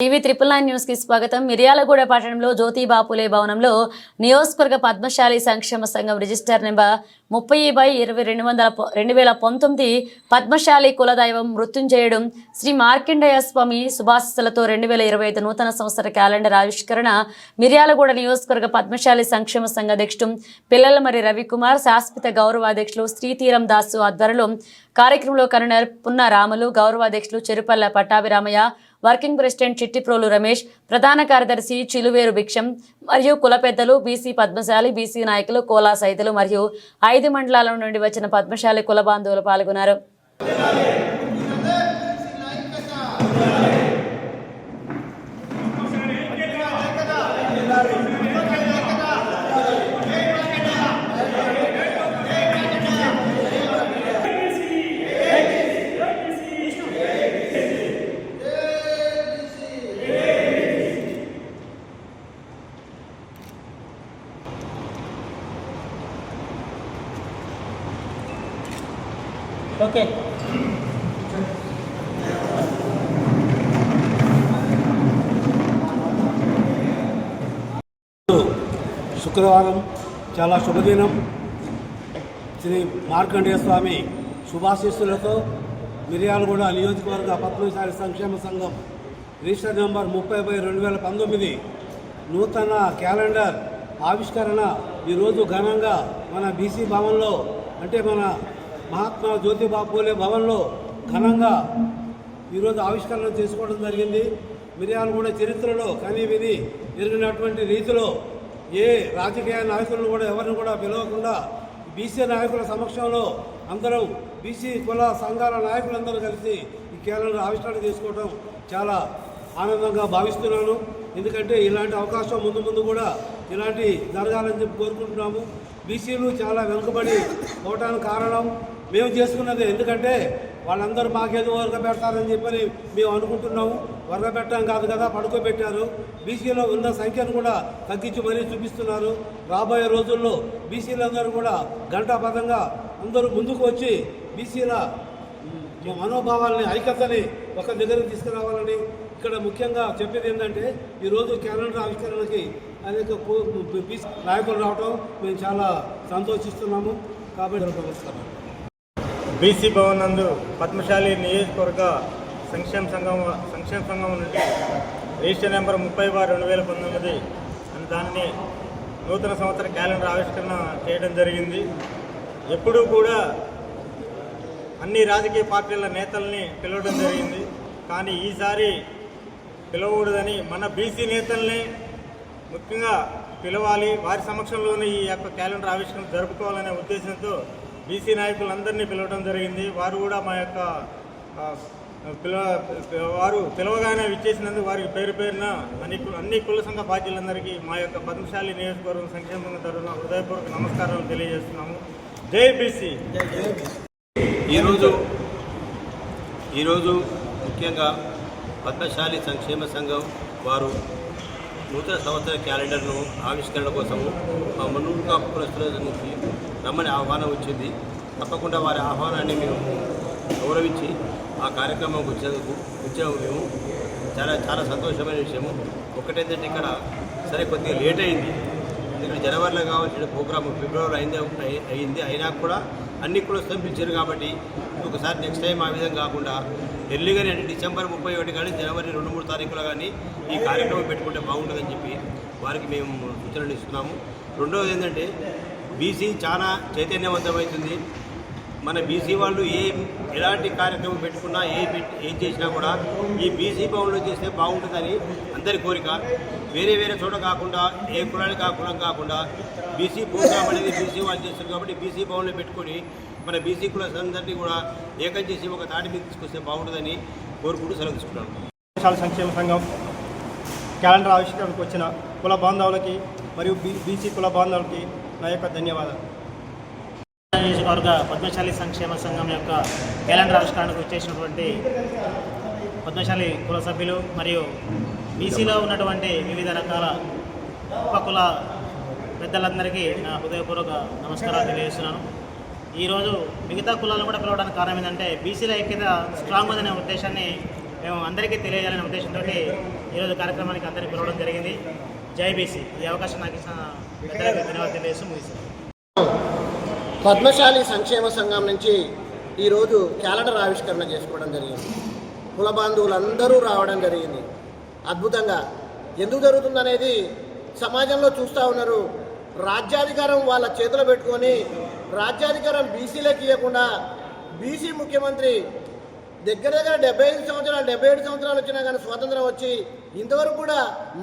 TV triple nine న్యూస్కి స్వాగతం. మిర్యాలగూడ పట్టణంలో జ్యోతిబాపులే భవనంలో నియోజకవర్గ పద్మశాలి సంక్షేమ సంఘం రిజిస్టర్ నెంబర్ ముప్పై బై ఇరవై రెండు వందల రెండు వేల పంతొమ్మిది పద్మశాలి కులదైవం మృత్యుంజయుడు శ్రీ మార్కండేయ స్వామి శుభాశిస్సులతో రెండు వేల ఇరవై ఐదు నూతన సంవత్సర క్యాలెండర్ ఆవిష్కరణ మిర్యాలగూడ నియోజకవర్గ పద్మశాలి సంక్షేమ సంఘ అధ్యక్షుడు పిల్లలమరి రవికుమార్ శాశ్వత గౌరవాధ్యక్షులు శ్రీతీరం దాసు ఆధ్వర్యంలో కార్యక్రమంలో కన్వీనర్ పున్న రాములు గౌరవాధ్యక్షులు చెరుపల్ల పట్టాభిరామయ్య వర్కింగ్ ప్రెసిడెంట్ చిట్టిప్రోలు రమేష్ ప్రధాన కార్యదర్శి చిలువేరు భిక్షం మరియు కుల పెద్దలు బీసీ పద్మశాలి బీసీ నాయకులు కోలా సైతులు మరియు ఐదు మండలాల నుండి వచ్చిన పద్మశాలి కుల బాంధవులు పాల్గొన్నారు. ఓకే. శుక్రవారం చాలా శుభదినం. శ్రీ మార్కండేయ స్వామి శుభాశీస్సులతో మిర్యాలగూడ నియోజకవర్గ పద్మశాలి సంక్షేమ సంఘం రిజిస్టర్ నెంబర్ ముప్పై బై రెండు వేల పంతొమ్మిది నూతన క్యాలెండర్ ఆవిష్కరణ ఈరోజు ఘనంగా మన బీసీ భవన్లో అంటే మన మహాత్మా జ్యోతిబా పూలే భవన్లో ఘనంగా ఈరోజు ఆవిష్కరణ చేసుకోవడం జరిగింది. మిర్యాలగూడ చరిత్రలో కని విని జరిగినటువంటి రీతిలో ఏ రాజకీయ నాయకులను కూడా ఎవరిని కూడా పిలవకుండా బీసీ నాయకుల సమక్షంలో అందరం బీసీ కుల సంఘాల నాయకులందరూ కలిసి ఈ కేంద్రంలో ఆవిష్కరణ చేసుకోవడం చాలా ఆనందంగా భావిస్తున్నాను. ఎందుకంటే ఇలాంటి అవకాశం ముందు ముందు కూడా ఇలాంటి జరగాలని చెప్పి కోరుకుంటున్నాము. బీసీలు చాలా వెనుకబడి పోవటానికి కారణం మేము చేసుకున్నది ఎందుకంటే వాళ్ళందరూ మాకేదో వరక పెడతారని చెప్పని మేము అనుకుంటున్నాము. వర్గ పెట్టడం కాదు కదా పడుకోబెట్టారు. బీసీలో ఉన్న సంఖ్యను కూడా తగ్గించి మరీ చూపిస్తున్నారు. రాబోయే రోజుల్లో బీసీలందరూ కూడా గంటాపథంగా అందరూ ముందుకు వచ్చి బీసీల మనోభావాలని ఐక్యతని ఒక దగ్గరికి తీసుకురావాలని ఇక్కడ ముఖ్యంగా చెప్పేది ఏంటంటే ఈరోజు క్యాలెండర్ ఆవిష్కరణకి అనేక నాయకులు రావటం మేము చాలా సంతోషిస్తున్నాము. కాబట్టి నమస్కారం. బీసీ భవన్ నందు పద్మశాలి నియోజకవర్గ సంక్షేమ సంఘం సంక్షేమ సంఘం నుండి రిజిస్టర్ నెంబర్ ముప్పై బార్ రెండు వేల పంతొమ్మిది అని దాన్ని నూతన సంవత్సర క్యాలెండర్ ఆవిష్కరణ చేయడం జరిగింది. ఎప్పుడూ కూడా అన్ని రాజకీయ పార్టీల నేతల్ని పిలవడం జరిగింది. కానీ ఈసారి పిలవకూడదని మన బీసీ నేతల్ని ముఖ్యంగా పిలవాలి. వారి సమక్షంలోనే ఈ యొక్క క్యాలెండర్ ఆవిష్కరణ జరుపుకోవాలనే ఉద్దేశంతో బీసీ నాయకులందరినీ పిలవడం జరిగింది. వారు కూడా మా యొక్క పిలవ వారు పిలవగానే విచ్చేసినందుకు వారికి పేరు పేరున అన్ని అన్ని కుల సంఘ బాధ్యులందరికీ మా యొక్క పద్మశాలి నియోజకవర్గం సంక్షేమ తరఫున హృదయపూర్వక నమస్కారం తెలియజేస్తున్నాము. జై బీసీ. ఈరోజు ఈరోజు ముఖ్యంగా పద్మశాలి సంక్షేమ సంఘం వారు నూతన సంవత్సర క్యాలెండర్ను ఆవిష్కరణ కోసము మా మున్నూరు కాపు కులస్తుల నుంచి రమ్మని ఆహ్వానం వచ్చింది. తప్పకుండా వారి ఆహ్వానాన్ని మేము గౌరవించి ఆ కార్యక్రమం వచ్చేందుకు వచ్చాము మేము చాలా చాలా సంతోషమైన విషయము. ఒకటేంటంటే ఇక్కడ సరే కొద్దిగా లేట్ అయింది. ఇక్కడ జనవరిలో కావాల్సిన ప్రోగ్రామ్ ఫిబ్రవరి అయింది అయింది. అయినా కూడా అన్ని కూడా స్తంభించారు కాబట్టి ఒకసారి నెక్స్ట్ టైం ఆ విధంగా కాకుండా ఎర్లీగానే అంటే డిసెంబర్ ముప్పై ఒకటి కానీ జనవరి రెండు మూడు తారీఖులో కానీ ఈ కార్యక్రమం పెట్టుకుంటే బాగుంటుందని చెప్పి వారికి మేము సూచనలు ఇస్తున్నాము. రెండవది ఏంటంటే బీసీ చాలా చైతన్యవంతమవుతుంది. మన బీసీ వాళ్ళు ఏ ఎలాంటి కార్యక్రమం పెట్టుకున్నా ఏ ఏం చేసినా కూడా ఈ బీసీ భవన్లో చేస్తే బాగుంటుందని అందరి కోరిక. వేరే వేరే చోట కాకుండా ఏ కులానికి ఆ కులం కాకుండా బీసీ ప్రోగ్రామ్ అనేది బీసీ వాళ్ళు చేస్తారు కాబట్టి బీసీ భవన్లో పెట్టుకొని మన బీసీ కులందరినీ కూడా ఏకం చేసి ఒక తాటి మీద తీసుకొస్తే బాగుంటుందని కోరుకుంటూ సెలవు తీసుకుంటాను సంక్షేమ సంఘం క్యాలెండర్ ఆవిష్కరణకు వచ్చిన కుల బాంధవులకి మరియు బీసీ కుల బాంధవులకి నా యొక్క ధన్యవాదాలు. నియోజకవర్గ పద్మశాలి సంక్షేమ సంఘం యొక్క క్యాలెండర్ ఆవిష్కరణకు వచ్చేసినటువంటి పద్మశాలి కుల సభ్యులు మరియు బీసీలో ఉన్నటువంటి వివిధ రకాల ఉపకుల పెద్దలందరికీ నా హృదయపూర్వక నమస్కారాలు తెలియజేస్తున్నాను. ఈరోజు మిగతా కులాలను కూడా పిలవడానికి కారణం ఏంటంటే బీసీల ఐక్యత స్ట్రాంగ్ ఉందనే ఉద్దేశాన్ని మేము అందరికీ తెలియజేయాలనే ఉద్దేశంతో ఈరోజు కార్యక్రమానికి అందరికీ పిలవడం జరిగింది. జైబీసీ ఈ అవకాశం నాకు ఇచ్చిన ధన్యవాదాలు తెలియజేస్తూ ముగిస్తాను పద్మశాలి సంక్షేమ సంఘం నుంచి ఈరోజు క్యాలెండర్ ఆవిష్కరణ చేసుకోవడం జరిగింది. కుల బాంధవులందరూ రావడం జరిగింది. అద్భుతంగా ఎందుకు జరుగుతుందనేది సమాజంలో చూస్తూ ఉన్నారు. రాజ్యాధికారం వాళ్ళ చేతిలో పెట్టుకొని రాజ్యాధికారం బీసీలకు ఇవ్వకుండా బీసీ ముఖ్యమంత్రి దగ్గర దగ్గర డెబ్బై ఐదు సంవత్సరాలు డెబ్బై ఏడు సంవత్సరాలు వచ్చినా కానీ స్వాతంత్రం వచ్చి ఇంతవరకు కూడా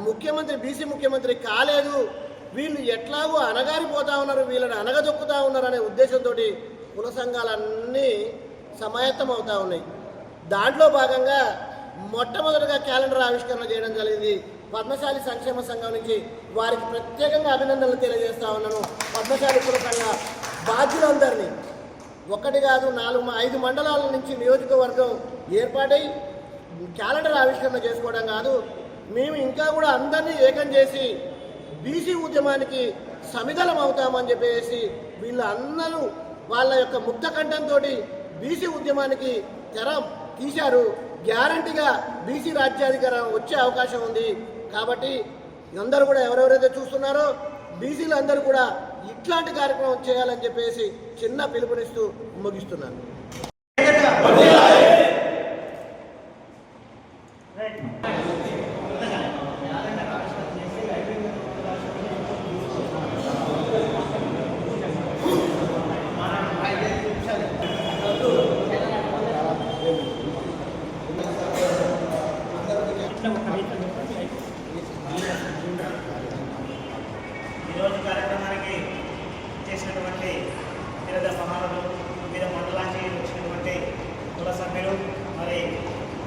ముఖ్యమంత్రి బీసీ ముఖ్యమంత్రి కాలేదు. వీళ్ళు ఎట్లాగో అనగారిపోతా ఉన్నారు వీళ్ళని అనగదొక్కుతా ఉన్నారు అనే ఉద్దేశంతో కుల సంఘాలన్నీ సమాయత్తం అవుతా ఉన్నాయి. దాంట్లో భాగంగా మొట్టమొదటిగా క్యాలెండర్ ఆవిష్కరణ చేయడం జరిగింది. పద్మశాలి సంక్షేమ సంఘం నుంచి వారికి ప్రత్యేకంగా అభినందనలు తెలియజేస్తా ఉన్నాను. పద్మశాలి కుల సంఘ బాధ్యులందరినీ. ఒకటి కాదు నాలుగు ఐదు మండలాల నుంచి నియోజకవర్గం ఏర్పాటై క్యాలెండర్ ఆవిష్కరణ చేసుకోవడం కాదు మేము ఇంకా కూడా అందరినీ ఏకం చేసి బీసీ ఉద్యమానికి సమిధలం అవుతామని చెప్పేసి వీళ్ళందరూ వాళ్ళ యొక్క ముక్త కంఠంతో బీసీ ఉద్యమానికి తెర తీశారు. గ్యారంటీగా బీసీ రాజ్యాధికారం వచ్చే అవకాశం ఉంది. కాబట్టి అందరూ కూడా ఎవరెవరైతే చూస్తున్నారో బీసీలు అందరూ కూడా ఇట్లాంటి కార్యక్రమం చేయాలని చెప్పేసి చిన్న పిలుపునిస్తూ ముగిస్తున్నాను.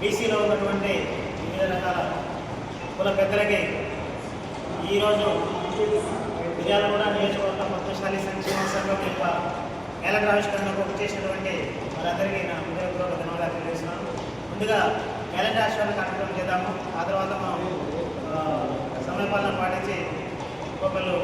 బీసీలో ఉన్నటువంటి వివిధ రకాల కుల పెద్దలకి ఈరోజు విజయాలగూడ నియోజకవర్గ మొత్తశాలి సంక్షేమ సంఘం యొక్క కేలగ్రావిష్కరణకు చేసినటువంటి వారందరికీ నా హృదయపూర్వక ధన్యవాదాలు తెలియజేస్తున్నాను. ముందుగా క్యాలెండర్ ఆశ్రమం కార్యక్రమం చేద్దాము. ఆ తర్వాత మా సమయపాలన పాటించి ఒకళ్ళు